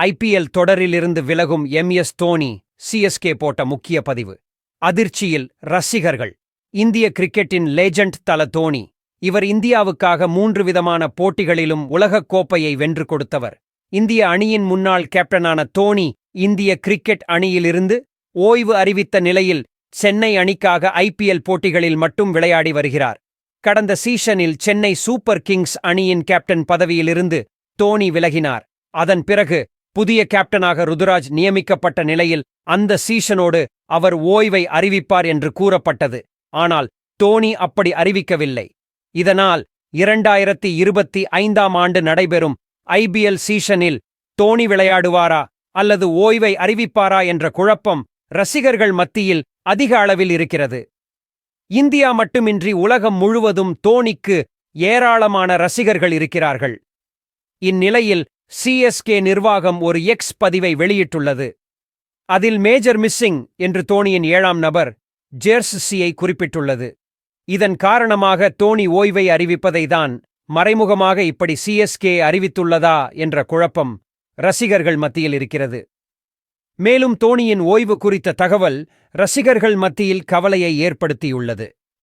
IPL தொடரிலிருந்து விலகும் M. S. Dhoni CSK போட்ட முக்கிய பதிவு. அதிர்ச்சியில் ரசிகர்கள். இந்திய கிரிக்கெட்டின் லேஜண்ட் தல தோனி. இவர் இந்தியாவுக்காக மூன்று விதமான போட்டிகளிலும் உலகக் கோப்பையை வென்று கொடுத்தவர். இந்திய அணியின் முன்னாள் கேப்டனான தோனி இந்திய கிரிக்கெட் அணியிலிருந்து ஓய்வு அறிவித்த நிலையில் சென்னை அணிக்காக ஐபிஎல் போட்டிகளில் மட்டும் விளையாடி வருகிறார். கடந்த சீசனில் சென்னை சூப்பர் கிங்ஸ் அணியின் கேப்டன் பதவியிலிருந்து தோனி விலகினார். அதன் பிறகு புதிய கேப்டனாக ருதுராஜ் நியமிக்கப்பட்ட நிலையில் அந்த சீசனோடு அவர் ஓய்வை அறிவிப்பார் என்று கூறப்பட்டது. ஆனால் தோனி அப்படி அறிவிக்கவில்லை. இதனால் இரண்டாயிரத்தி இருபத்தி ஐந்தாம் ஆண்டு நடைபெறும் ஐபிஎல் சீசனில் தோனி விளையாடுவாரா அல்லது ஓய்வை அறிவிப்பாரா என்ற குழப்பம் ரசிகர்கள் மத்தியில் அதிக அளவில் இருக்கிறது. இந்தியா மட்டுமின்றி உலகம் முழுவதும் தோனிக்கு ஏராளமான ரசிகர்கள் இருக்கிறார்கள். இந்நிலையில் சிஎஸ்கே நிர்வாகம் ஒரு எக்ஸ் பதிவை வெளியிட்டுள்ளது. அதில் மேஜர் மிஸ்ஸிங் என்று தோனியின் ஏழாம் நபர் ஜேர்ஸ் சியை குறிப்பிட்டுள்ளது. இதன் காரணமாக தோனி ஓய்வை அறிவிப்பதைதான் மறைமுகமாக இப்படி சிஎஸ்கே அறிவித்துள்ளதா என்ற குழப்பம் ரசிகர்கள் மத்தியில் இருக்கிறது. மேலும் தோனியின் ஓய்வு குறித்த தகவல் ரசிகர்கள் மத்தியில் கவலையை ஏற்படுத்தியுள்ளது.